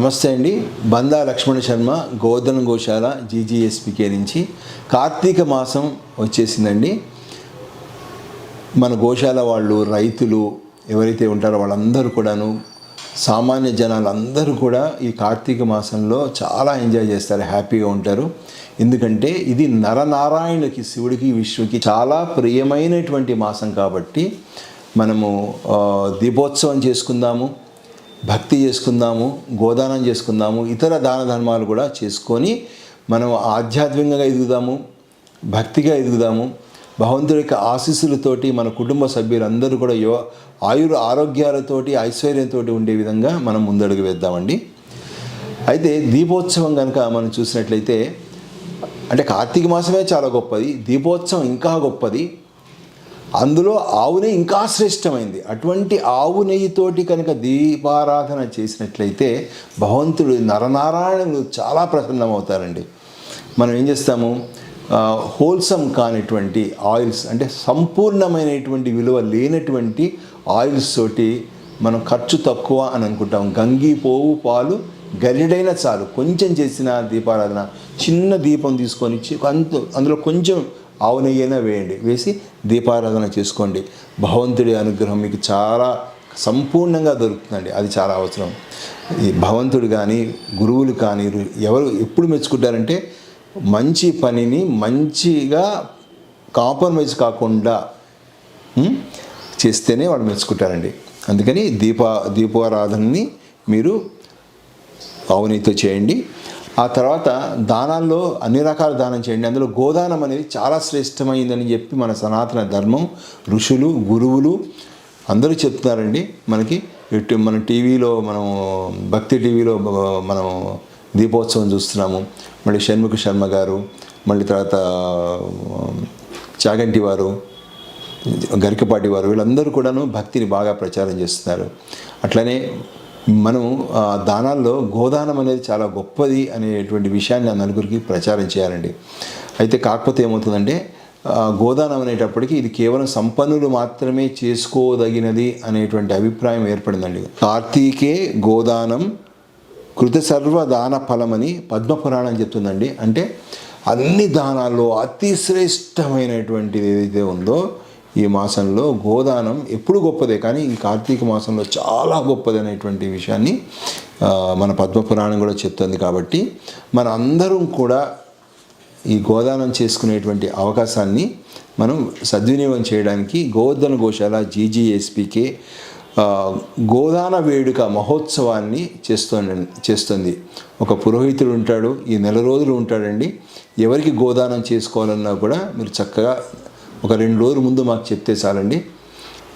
నమస్తే అండి. బందా లక్ష్మణ శర్మ గోధన గోశాల జీజీఎస్పీకే నుంచి కార్తీక మాసం వచ్చేసిందండి. మన గోశాల వాళ్ళు రైతులు ఎవరైతే ఉంటారో వాళ్ళందరూ కూడాను సామాన్య జనాలు అందరూ కూడా ఈ కార్తీక మాసంలో చాలా ఎంజాయ్ చేస్తారు హ్యాపీగా ఉంటారు. ఎందుకంటే ఇది నరనారాయణకి శివుడికి విష్ణుకి చాలా ప్రియమైనటువంటి మాసం కాబట్టి మనము దీపోత్సవం చేసుకుందాము. భక్తి చేసుకుందాము గోదానం చేసుకుందాము ఇతర దాన ధర్మాలు కూడా చేసుకొని మనం ఆధ్యాత్మికంగా ఎదుగుదాము భక్తిగా ఎదుగుదాము భగవంతుడి యొక్క ఆశీస్సులతోటి మన కుటుంబ సభ్యులందరూ కూడా యో ఆయుర ఆరోగ్యాలతోటి ఐశ్వర్యంతో ఉండే విధంగా మనం ముందడుగు వేద్దామండి. అయితే దీపోత్సవం కనుక మనం చూసినట్లయితే అంటే కార్తీక మాసమే చాలా గొప్పది దీపోత్సవం ఇంకా గొప్పది. అందులో ఆవు నెయ్యి ఇంకా శ్రేష్టమైంది. అటువంటి ఆవు నెయ్యితోటి కనుక దీపారాధన చేసినట్లయితే భగవంతుడు నరనారాయణుడు చాలా ప్రసన్నమవుతారండి. మనం ఏం చేస్తాము? హోల్సమ్ కానిటువంటి ఆయిల్స్ అంటే సంపూర్ణమైనటువంటి విలువ లేనటువంటి ఆయిల్స్ తోటి మనం ఖర్చు తక్కువ అని అనుకుంటాం. గంగి పోవు పాలు గరిడైనా చాలు. కొంచెం చేసిన దీపారాధన చిన్న దీపం తీసుకొని అంత అందులో కొంచెం ఆవు నెయ్యైనా వేయండి. వేసి దీపారాధన చేసుకోండి. భగవంతుడి అనుగ్రహం మీకు చాలా సంపూర్ణంగా దొరుకుతుందండి. అది చాలా అవసరం. ఈ భగవంతుడు కానీ గురువులు కానీ ఎవరు ఎప్పుడు మెచ్చుకుంటారంటే మంచి పనిని మంచిగా కాంప్రమైజ్ కాకుండా చేస్తేనే వాళ్ళు మెచ్చుకుంటారండి. అందుకని దీప దీపారాధనని మీరు ఆవునితో చేయండి. ఆ తర్వాత దానాల్లో అన్ని రకాల దానం చేయండి. అందులో గోదానం అనేది చాలా శ్రేష్టమైందని చెప్పి మన సనాతన ధర్మం ఋషులు గురువులు అందరూ చెప్తున్నారండి. మనకి ఇటు మన టీవీలో మనం భక్తి టీవీలో మనం దీపోత్సవం చూస్తున్నాము. మళ్ళీ షణ్ముఖ శర్మ గారు మళ్ళీ తర్వాత చాగంటి వారు గరికపాటి వారు వీళ్ళందరూ కూడాను భక్తిని బాగా ప్రచారం చేస్తున్నారు. అట్లనే మనం దానాల్లో గోదానం అనేది చాలా గొప్పది అనేటువంటి విషయాన్ని ఆ నలుగురికి ప్రచారం చేయాలండి. అయితే కాకపోతే ఏమవుతుందంటే గోదానం అనేటప్పటికీ ఇది కేవలం సంపన్నులు మాత్రమే చేసుకోదగినది అనేటువంటి అభిప్రాయం ఏర్పడిందండి. కార్తీకే గోదానం కృత సర్వ దాన ఫలమని పద్మపురాణం చెప్తుందండి. అంటే అన్ని దానాల్లో అతి శ్రేష్టమైనటువంటిది ఏదైతే ఉందో ఈ మాసంలో గోదానం ఎప్పుడు గొప్పదే కానీ ఈ కార్తీక మాసంలో చాలా గొప్పది అనేటువంటి విషయాన్ని మన పద్మపురాణం కూడా చెప్తుంది కాబట్టి మన అందరం కూడా ఈ గోదానం చేసుకునేటువంటి అవకాశాన్ని మనం సద్వినియోగం చేయడానికి గోవర్ధన గోశాల జీజీఎస్పీకే గోదాన వేడుక మహోత్సవాన్ని చేస్తుంది చేస్తుంది. ఒక పురోహితుడు ఉంటాడు ఈ నెల రోజులు ఉంటాడండి. ఎవరికి గోదానం చేసుకోవాలన్నా కూడా మీరు చక్కగా ఒక రెండు రోజుల ముందు మాకు చెప్తే చాలండి.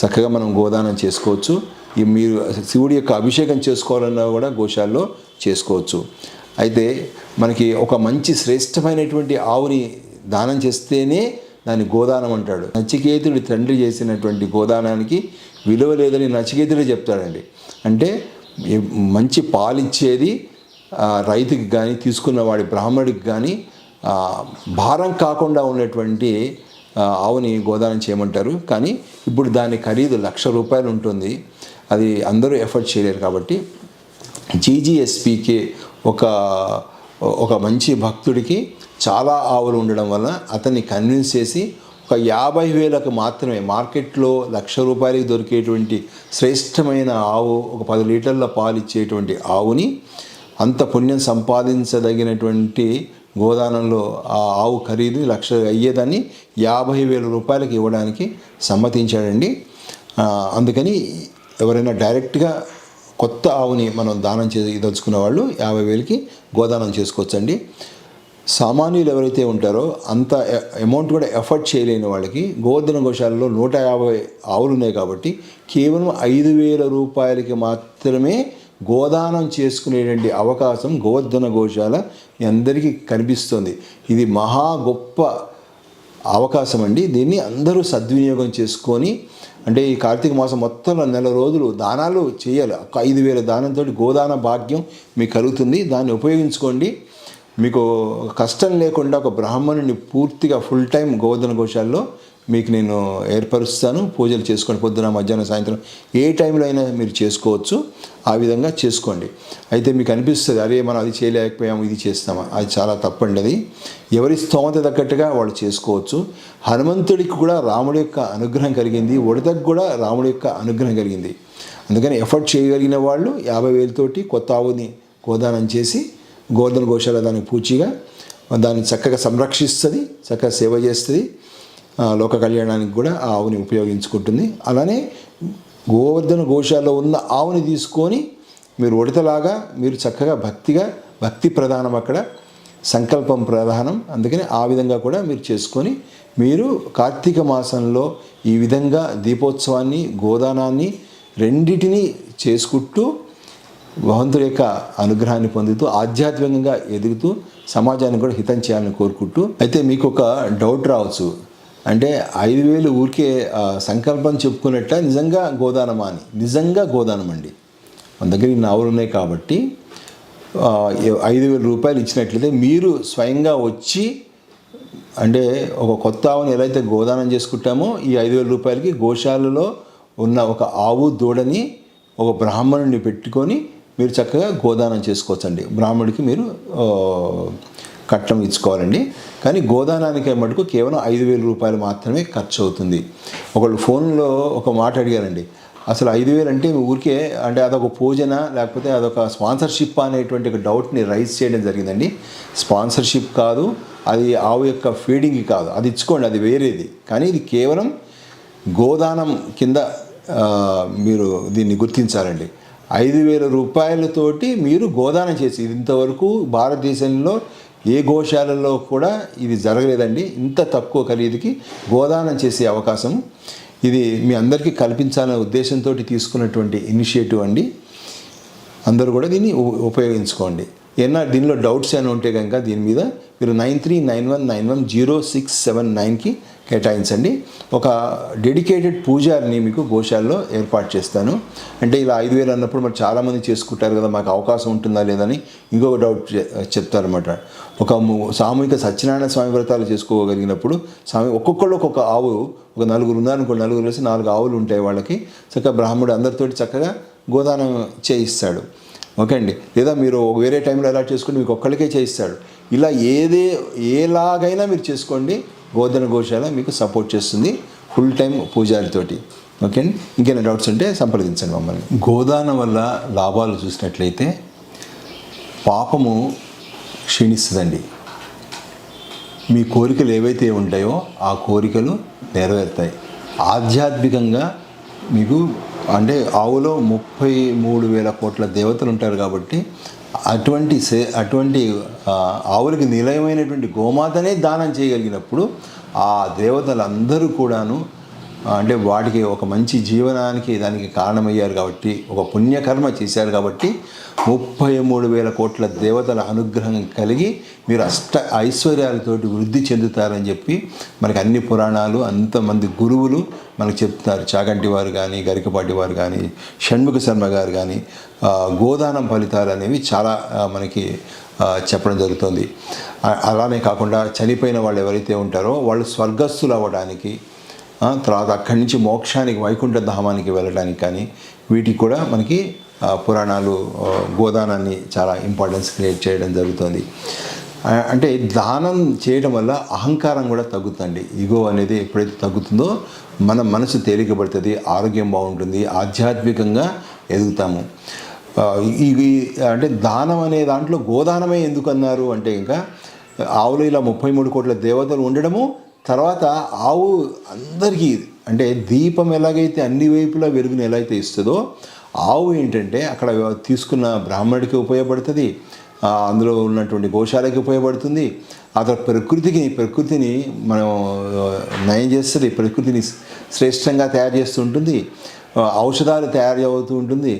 చక్కగా మనం గోదానం చేసుకోవచ్చు. ఈ మీరు శివుడి యొక్క అభిషేకం చేసుకోవాలన్నా కూడా గోశాల్లో చేసుకోవచ్చు. అయితే మనకి ఒక మంచి శ్రేష్టమైనటువంటి ఆవుని దానం చేస్తేనే దాన్ని గోదానం అంటాడు. నచికేతుడి తండ్రి చేసినటువంటి గోదానానికి విలువ లేదని నచికేతుడే చెప్తాడండి. అంటే మంచి పాలిచ్చేది రైతుకి కానీ తీసుకున్న వాడి బ్రాహ్మడికి కానీ భారం కాకుండా ఉన్నటువంటి ఆవుని గోదానం చేయమంటారు. కానీ ఇప్పుడు దాని ఖరీదు లక్ష రూపాయలు ఉంటుంది. అది అందరూ ఎఫర్ట్ చేయలేరు కాబట్టి జీజీఎస్పీకి ఒక ఒక మంచి భక్తుడికి చాలా ఆవులు ఉండడం వల్ల అతన్ని కన్విన్స్ చేసి ఒక యాభై వేలకు మాత్రమే మార్కెట్లో లక్ష రూపాయలకి దొరికేటువంటి శ్రేష్టమైన ఆవు ఒక పది లీటర్ల పాలు ఇచ్చేటువంటి ఆవుని అంత పుణ్యం సంపాదించదగినటువంటి గోదానంలో ఆ ఆవు ఖరీదు లక్ష అయ్యేదాన్ని యాభై వేల రూపాయలకి ఇవ్వడానికి సమ్మతించాడండి. అందుకని ఎవరైనా డైరెక్ట్గా కొత్త ఆవుని మనం దానం చేయదలుచుకున్న వాళ్ళు యాభై వేలకి గోదానం చేసుకోవచ్చండి. సామాన్యులు ఎవరైతే ఉంటారో అంత అమౌంట్ కూడా ఎఫర్ట్ చేయలేని వాళ్ళకి గోవర్ధన గోశాలలో నూట యాభై ఆవులు ఉన్నాయి కాబట్టి కేవలం ఐదు వేల రూపాయలకి మాత్రమే గోదానం చేసుకునేటువంటి అవకాశం గోవర్ధన గోశాల మీ అందరికీ కనిపిస్తుంది. ఇది మహా గొప్ప అవకాశం అండి. దీన్ని అందరూ సద్వినియోగం చేసుకొని అంటే ఈ కార్తీక మాసం మొత్తంలో నెల రోజులు దానాలు చేయాలి. ఒక ఐదు వేల దానంతో గోదాన భాగ్యం మీకు కలుగుతుంది. దాన్ని ఉపయోగించుకోండి. మీకు కష్టం లేకుండా ఒక బ్రాహ్మణుని పూర్తిగా ఫుల్ టైం గోవర్ధన గోశాలలో మీకు నేను ఏర్పరుస్తాను. పూజలు చేసుకోండి పొద్దున మధ్యాహ్నం సాయంత్రం ఏ టైంలో అయినా మీరు చేసుకోవచ్చు. ఆ విధంగా చేసుకోండి. అయితే మీకు అనిపిస్తుంది అరే మనం అది చేయలేకపోయాము ఇది చేస్తామా? అది చాలా తప్పండి అది. ఎవరి స్తోమత తగ్గట్టుగా వాళ్ళు చేసుకోవచ్చు. హనుమంతుడికి కూడా రాముడి యొక్క అనుగ్రహం కలిగింది. ఉడతకు కూడా రాముడి యొక్క అనుగ్రహం కలిగింది. అందుకని ఎఫర్ట్ చేయగలిగిన వాళ్ళు యాభై వేలతోటి కొత్త ఆవుని గోదానం చేసి గోధన గోశాల దానికి పూచిగా దాన్ని చక్కగా సంరక్షిస్తుంది చక్కగా సేవ చేస్తుంది. లోక కళ్యాణానికి కూడా ఆ ఆవుని ఉపయోగించుకుంటుంది. అలానే గోవర్ధన గోశాలలో ఉన్న ఆవుని తీసుకొని మీరు ఉడతలాగా మీరు చక్కగా భక్తిగా భక్తి ప్రధానం అక్కడ సంకల్పం ప్రధానం. అందుకని ఆ విధంగా కూడా మీరు చేసుకొని మీరు కార్తీక మాసంలో ఈ విధంగా దీపోత్సవాన్ని గోదానాన్ని రెండిటిని చేసుకుంటూ భగవంతుడి యొక్క అనుగ్రహాన్ని పొందుతూ ఆధ్యాత్మికంగా ఎదుగుతూ సమాజానికి కూడా హితం చేయాలని కోరుకుంటూ. అయితే మీకు ఒక డౌట్ రావచ్చు. అంటే ఐదు వేలు ఊరికే సంకల్పం చెప్పుకున్నట్ట నిజంగా గోదానమా అని. నిజంగా గోదానం అండి. మన దగ్గర ఈ నావలు ఉన్నాయి కాబట్టి ఐదు వేల రూపాయలు ఇచ్చినట్లయితే మీరు స్వయంగా వచ్చి అంటే ఒక కొత్త ఆవుని ఎలా అయితే గోదానం చేసుకుంటామో ఈ ఐదు వేల రూపాయలకి గోశాలలో ఉన్న ఒక ఆవు దూడని ఒక బ్రాహ్మణుడిని పెట్టుకొని మీరు చక్కగా గోదానం చేసుకోవచ్చండి. బ్రాహ్మణుడికి మీరు కట్నం ఇచ్చుకోవాలండి. కానీ గోదానానికి మటుకు కేవలం ఐదు వేల రూపాయలు మాత్రమే ఖర్చు అవుతుంది ఒకళ్ళు ఫోన్లో ఒక మాట అడిగారండి. అసలు ఐదు వేలు అంటే ఊరికే అంటే అదొక పూజన లేకపోతే అదొక స్పాన్సర్షిప్ అనేటువంటి ఒక డౌట్ని రైజ్ చేయడం జరిగిందండి. స్పాన్సర్షిప్ కాదు అది ఆవు యొక్క ఫీడింగ్ కాదు. అది ఇచ్చుకోండి అది వేరేది. కానీ ఇది కేవలం గోదానం కింద మీరు దీన్ని గుర్తించాలండి. ఐదు వేల రూపాయలతోటి మీరు గోదానం చేసి ఇది ఇంతవరకు భారతదేశంలో ఏ గోశాలలో కూడా ఇది జరగలేదండి. ఇంత తక్కువ ఖరీదుకి గోదానం చేసే అవకాశం ఇది మీ అందరికీ కల్పించాలనే ఉద్దేశంతో తీసుకున్నటువంటి ఇనిషియేటివ్ అండి. అందరూ కూడా దీన్ని ఉపయోగించుకోండి. ఏమన్నా దీనిలో డౌట్స్ ఏమైనా ఉంటే కనుక దీని మీద మీరు nine three nine one nine one zero six seven నైన్కి కేటాయించండి. ఒక డెడికేటెడ్ పూజారిని మీకు గోశాలలో ఏర్పాటు చేస్తాను. అంటే ఇలా ఐదు వేలు అన్నప్పుడు మరి చాలామంది చేసుకుంటారు కదా మాకు అవకాశం ఉంటుందా లేదని ఇంకొక డౌట్ చె- చెప్తారన్నమాట. ఒక సామూహిక సత్యనారాయణ స్వామి వ్రతాలు చేసుకోగలిగినప్పుడు స్వామి ఒక్కొక్కళ్ళు ఒక్కొక్క ఆవు ఒక నలుగురు ఉన్నారనుకో నలుగురు వేసి నాలుగు ఆవులు ఉంటాయి వాళ్ళకి. చక్కగా బ్రాహ్మడు అందరితోటి చక్కగా గోదానం చేయిస్తాడు. ఓకే అండి? లేదా మీరు వేరే టైంలో ఎలా చేసుకుని మీకు ఒక్కళ్ళకే చేయిస్తాడు. ఇలా ఏదే ఏలాగైనా మీరు చేసుకోండి. గోధన గోశాల మీకు సపోర్ట్ చేస్తుంది ఫుల్ టైం పూజారితోటి. ఓకే అండి ఇంకేమైనా డౌట్స్ ఉంటే సంప్రదించండి మమ్మల్ని. గోదానం వల్ల లాభాలు చూసినట్లయితే పాపము క్షీణిస్తుందండి. మీ కోరికలు ఏవైతే ఉంటాయో ఆ కోరికలు నెరవేరుతాయి. ఆధ్యాత్మికంగా మీకు అంటే ఆవులో ముప్పై మూడు వేల కోట్ల దేవతలు ఉంటారు కాబట్టి అటువంటి సే అటువంటి ఆవులకి నిలయమైనటువంటి గోమాతనే దానం చేయగలిగినప్పుడు ఆ దేవతలందరూ కూడాను అంటే వాటికి ఒక మంచి జీవనానికి దానికి కారణమయ్యారు కాబట్టి ఒక పుణ్యకర్మ చేశారు కాబట్టి ముప్పై మూడు వేల కోట్ల దేవతల అనుగ్రహం కలిగి మీరు అష్ట ఐశ్వర్యాలతోటి వృద్ధి చెందుతారని చెప్పి మనకి అన్ని పురాణాలు అంతమంది గురువులు మనకు చెప్తున్నారు. చాగంటి వారు కానీ గరికపాటి వారు కానీ షణ్ముఖ శర్మ గారు కానీ గోదానం ఫలితాలు అనేవి చాలా మనకి చెప్పడం జరుగుతుంది. అలానే కాకుండా చనిపోయిన వాళ్ళు ఎవరైతే ఉంటారో వాళ్ళు స్వర్గస్థులు అవ్వడానికి తర్వాత అక్కడి నుంచి మోక్షానికి వైకుంఠ ధామానికి వెళ్ళడానికి కానీ వీటికి కూడా మనకి పురాణాలు గోదానాన్ని చాలా ఇంపార్టెన్స్ క్రియేట్ చేయడం జరుగుతుంది. అంటే దానం చేయడం వల్ల అహంకారం కూడా తగ్గుతుంది ఇగో అనేది ఎప్పుడైతే తగ్గుతుందో మన మనసు తేలికపడుతుంది ఆరోగ్యం బాగుంటుంది ఆధ్యాత్మికంగా ఎదుగుతాము. ఆ, అంటే దానం అనే దాంట్లో గోదానమే ఎందుకు అన్నారు అంటే ఇంకా ఆవులు ఇలా ముప్పై మూడు కోట్ల దేవతలు ఉండడము తర్వాత ఆవు అందరికీ అంటే దీపం ఎలాగైతే అన్ని వైపులా వెలుగుని ఎలా అయితే ఇస్తుందో ఆవు ఏంటంటే అక్కడ తీసుకున్న బ్రాహ్మణుడికి ఉపయోగపడుతుంది అందులో ఉన్నటువంటి గోశాలకి ఉపయోగపడుతుంది ఆ ప్రకృతికి ప్రకృతిని మనం నయం చేస్తుంది ప్రకృతిని శ్రేష్టంగా తయారు చేస్తూ ఉంటుంది ఔషధాలు తయారు అవుతూ ఉంటుంది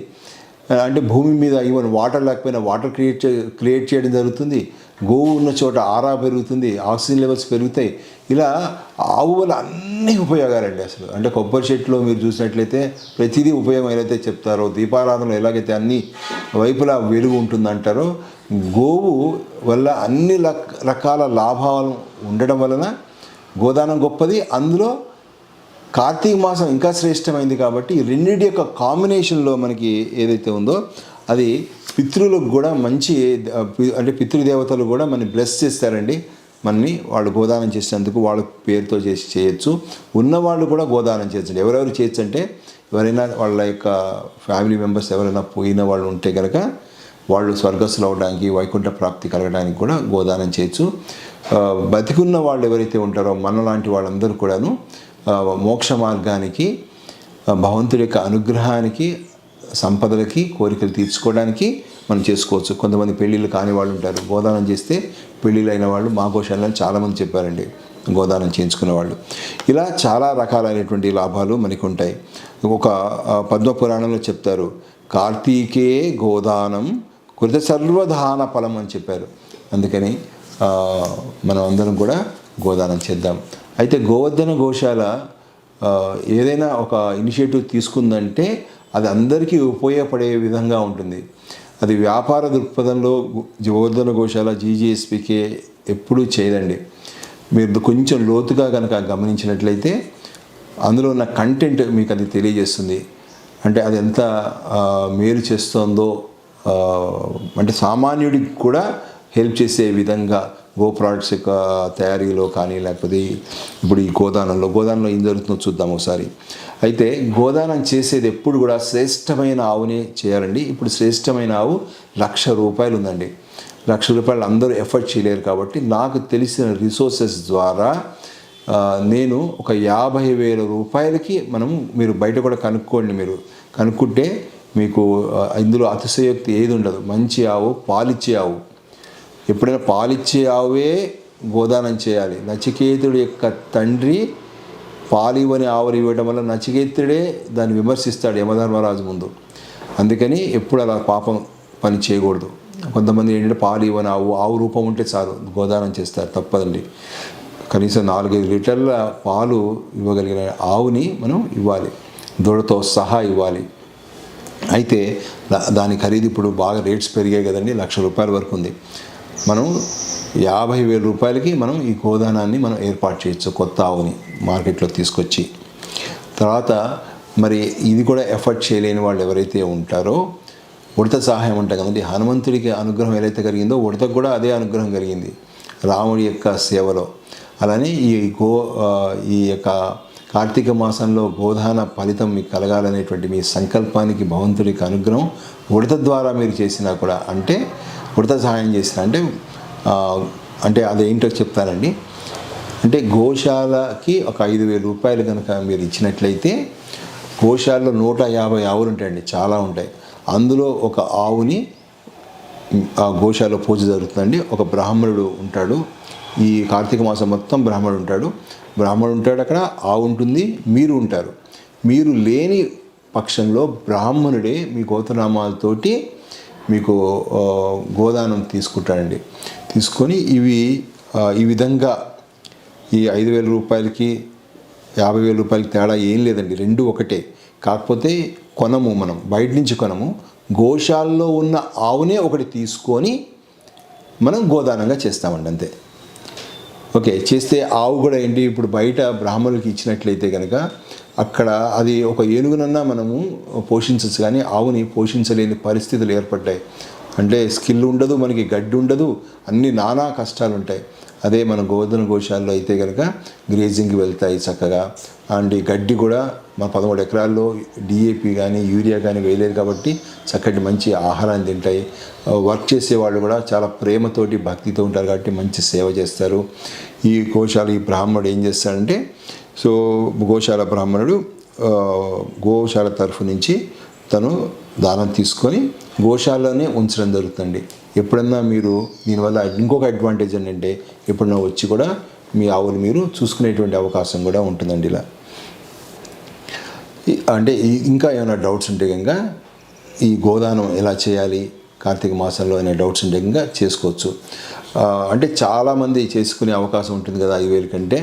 అంటే భూమి మీద ఈవెన్ వాటర్ లేకపోయినా వాటర్ క్రియేట్ క్రియేట్ చేయడం జరుగుతుంది. గోవు ఉన్న చోట ఆరా పెరుగుతుంది ఆక్సిజన్ లెవెల్స్ పెరుగుతాయి. ఇలా ఆవు వల్ల అన్ని ఉపయోగాలండి అసలు. అంటే కొబ్బరి చెట్లో మీరు చూసినట్లయితే ప్రతిదీ ఉపయోగం ఏదైతే చెప్తారో దీపారాధనలో ఎలాగైతే అన్ని వైపులా వెలుగు ఉంటుందంటారో గోవు వల్ల అన్ని రకాల లాభాలు ఉండడం వలన గోదానం గొప్పది. అందులో కార్తీక మాసం ఇంకా శ్రేష్టమైంది కాబట్టి ఈ రెండింటి యొక్క కాంబినేషన్లో మనకి ఏదైతే ఉందో అది పితృలకు కూడా మంచి అంటే పితృదేవతలు కూడా మనని బ్లెస్ చేస్తారండి. మనని వాళ్ళు గోదానం చేసినందుకు వాళ్ళ పేరుతో చేసి చేయొచ్చు. ఉన్నవాళ్ళు కూడా గోదానం చేయొచ్చు ఎవరెవరు చేయొచ్చు అంటే ఎవరైనా వాళ్ళ యొక్క ఫ్యామిలీ మెంబర్స్ ఎవరైనా పోయిన వాళ్ళు ఉంటే కనుక వాళ్ళు స్వర్గస్థులు అవడానికి వైకుంఠ ప్రాప్తి కలగడానికి కూడా గోదానం చేయొచ్చు. బతికున్న వాళ్ళు ఎవరైతే ఉంటారో మన లాంటి వాళ్ళందరూ కూడాను మోక్ష మార్గానికి భగవంతుడి యొక్క అనుగ్రహానికి సంపదలకి కోరికలు తీర్చుకోవడానికి మనం చేసుకోవచ్చు. కొంతమంది పెళ్ళిళ్ళు కాని వాళ్ళు ఉంటారు. గోదానం చేస్తే పెళ్ళిళ్ళు అయిన వాళ్ళు మా గోశాలను చాలామంది చెప్పారండి గోదానం చేయించుకునే వాళ్ళు. ఇలా చాలా రకాలైనటువంటి లాభాలు మనకు ఉంటాయి. ఒక పద్మపురాణంలో చెప్తారు కార్తీకే గోదానం కృత సర్వధాన ఫలం అని చెప్పారు. అందుకని మనం అందరం కూడా గోదానం చేద్దాం. అయితే గోవర్ధన గోశాల ఏదైనా ఒక ఇనిషియేటివ్ తీసుకుందంటే అది అందరికీ ఉపయోగపడే విధంగా ఉంటుంది. అది వ్యాపార దృక్పథంలో గోవర్ధన గోశాల జీజీఎస్పీకే ఎప్పుడూ చేయదండి. మీరు కొంచెం లోతుగా కనుక గమనించినట్లయితే అందులో ఉన్న కంటెంట్ మీకు అది తెలియజేస్తుంది. అంటే అది ఎంత మేలు చేస్తుందో అంటే సామాన్యుడికి కూడా హెల్ప్ చేసే విధంగా గో ప్రోడక్ట్స్ యొక్క తయారీలో కానీ లేకపోతే ఇప్పుడు ఈ గోదానంలో గోదానంలో ఏం జరుగుతుందో చూద్దాం ఒకసారి. అయితే గోదానం చేసేది ఎప్పుడు కూడా శ్రేష్టమైన ఆవునే చేయాలండి. ఇప్పుడు శ్రేష్టమైన ఆవు లక్ష రూపాయలు ఉందండి. లక్ష రూపాయలు అందరూ ఎఫర్ట్ చేయలేరు కాబట్టి నాకు తెలిసిన రిసోర్సెస్ ద్వారా నేను ఒక యాభై వేల రూపాయలకి మనం మీరు బయట కూడా కనుక్కోండి మీరు. కనుక్కుంటే మీకు ఇందులో అతిశయోక్తి ఏది ఉండదు. మంచి ఆవు పాలిచ్చే ఆవు. ఎప్పుడైనా పాలిచ్చే ఆవే గోదానం చేయాలి. నచికేతుడి యొక్క తండ్రి పాలివని ఆవులు ఇవ్వడం వల్ల నచికేతుడే దాన్ని విమర్శిస్తాడు యమధర్మరాజు ముందు. అందుకని ఎప్పుడు అలా పాపం పని చేయకూడదు. కొంతమంది ఏంటంటే పాలు ఇవ్వని ఆవు ఆవు రూపం ఉంటే చాలు గోదానం చేస్తారు తప్పదండి. కనీసం నాలుగైదు లీటర్ల పాలు ఇవ్వగలిగిన ఆవుని మనం ఇవ్వాలి. దూడతో సహా ఇవ్వాలి. అయితే దాని ఖరీదు ఇప్పుడు బాగా రేట్స్ పెరిగాయి కదండి లక్ష రూపాయల వరకు ఉంది. మనం యాభై వేల రూపాయలకి మనం ఈ గోదానాన్ని మనం ఏర్పాటు చేయొచ్చు కొత్త ఆవుని మార్కెట్లో తీసుకొచ్చి. తర్వాత మరి ఇది కూడా ఎఫర్ట్ చేయలేని వాళ్ళు ఎవరైతే ఉంటారో ఉడత సహాయం ఉంటాయి కదండి. హనుమంతుడికి అనుగ్రహం ఏదైతే కలిగిందో ఉడతకు కూడా అదే అనుగ్రహం కలిగింది. రాముడి యొక్క సేవలో. అలానే ఈ గో ఈ యొక్క కార్తీక మాసంలో గోదాన ఫలితం మీకు కలగాలనేటువంటి మీ సంకల్పానికి భగవంతుడికి అనుగ్రహం ఉడత ద్వారా మీరు చేసినా కూడా. అంటే ఉడత సహాయం చేసిన అంటే అంటే అదేంటో చెప్తానండి. అంటే గోశాలకి ఒక ఐదు వేల రూపాయలు కనుక మీరు ఇచ్చినట్లయితే గోశాలలో నూట యాభై ఆవులు ఉంటాయండి చాలా ఉంటాయి. అందులో ఒక ఆవుని ఆ గోశాలలో పూజ జరుగుతుందండి. ఒక బ్రాహ్మణుడు ఉంటాడు. ఈ కార్తీక మాసం మొత్తం బ్రాహ్మణుడు ఉంటాడు. బ్రాహ్మణుడు ఉంటాడు అక్కడ ఆవు ఉంటుంది మీరు ఉంటారు. మీరు లేని పక్షంలో బ్రాహ్మణుడే మీ గోత్రనామాలతోటి మీకు గోదానం తీసుకుంటాడండి. తీసుకొని ఇవి ఈ విధంగా ఈ ఐదు వేల రూపాయలకి యాభై వేల రూపాయలకి తేడా ఏం లేదండి. రెండు ఒకటే. కాకపోతే కొనము మనం బయట నుంచి కొనము. గోశాలలో ఉన్న ఆవునే ఒకటి తీసుకొని మనం గోదానంగా చేస్తామండి అంతే. ఓకే చేస్తే ఆవు కూడా ఏంటి ఇప్పుడు బయట బ్రాహ్మణులకి ఇచ్చినట్లయితే కనుక అక్కడ అది ఒక ఏనుగునన్నా మనము పోషించచ్చు కానీ ఆవుని పోషించలేని పరిస్థితులు ఏర్పడ్డాయి. అంటే స్కిల్ ఉండదు మనకి గడ్డి ఉండదు అన్ని నానా కష్టాలు ఉంటాయి అదే మన గోధుమ గోశాల్లో అయితే కనుక గ్రేజింగ్కి వెళ్తాయి చక్కగా. అండ్ ఈ గడ్డి కూడా మన పదమూడు ఎకరాల్లో డిఏపి కానీ యూరియా కానీ వేయలేదు కాబట్టి చక్కటి మంచి ఆహారాన్ని తింటాయి. వర్క్ చేసే వాళ్ళు కూడా చాలా ప్రేమతోటి భక్తితో ఉంటారు కాబట్టి మంచి సేవ చేస్తారు. ఈ కోశాలు ఈ బ్రాహ్మణుడు ఏం చేస్తాడంటే సో గోశాల బ్రాహ్మణుడు గోశాల తరఫు నుంచి తను దానం తీసుకొని గోశాలలోనే ఉంచడం జరుగుతుంది. ఎప్పుడన్నా మీరు దీనివల్ల ఇంకొక అడ్వాంటేజ్ ఏంటంటే ఎప్పుడన్నా వచ్చి కూడా మీ ఆవులు మీరు చూసుకునేటువంటి అవకాశం కూడా ఉంటుందండి ఇలా. అంటే ఇంకా ఏమైనా డౌట్స్ ఉంటే కనుక ఈ గోదానం ఎలా చేయాలి కార్తీక మాసంలో అనే డౌట్స్ ఉంటే కనుక చేసుకోవచ్చు. అంటే చాలామంది చేసుకునే అవకాశం ఉంటుంది కదా ఐదు వేల కంటే.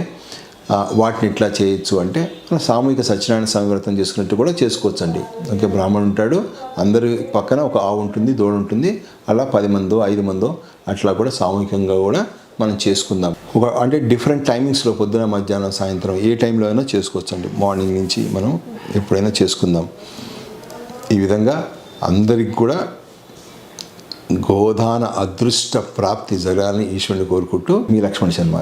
వాటిని ఇట్లా చేయొచ్చు అంటే మనం సామూహిక సత్యనారాయణ సంగ్రతం చేసుకున్నట్టు కూడా చేసుకోవచ్చండి. ఓకే బ్రాహ్మణుడు ఉంటాడు అందరి పక్కన ఒక ఆవు ఉంటుంది దోడ ఉంటుంది అలా పది మందో ఐదు మందో అట్లా కూడా సామూహికంగా కూడా మనం చేసుకుందాం. ఒక అంటే డిఫరెంట్ టైమింగ్స్లో పొద్దున మధ్యాహ్నం సాయంత్రం ఏ టైంలో అయినా చేసుకోవచ్చండి. మార్నింగ్ నుంచి మనం ఎప్పుడైనా చేసుకుందాం. ఈ విధంగా అందరికి కూడా గోదాన అదృష్ట ప్రాప్తి జరగాలని ఈశ్వరుని కోరుకుంటూ మీ లక్ష్మణ్ శర్మ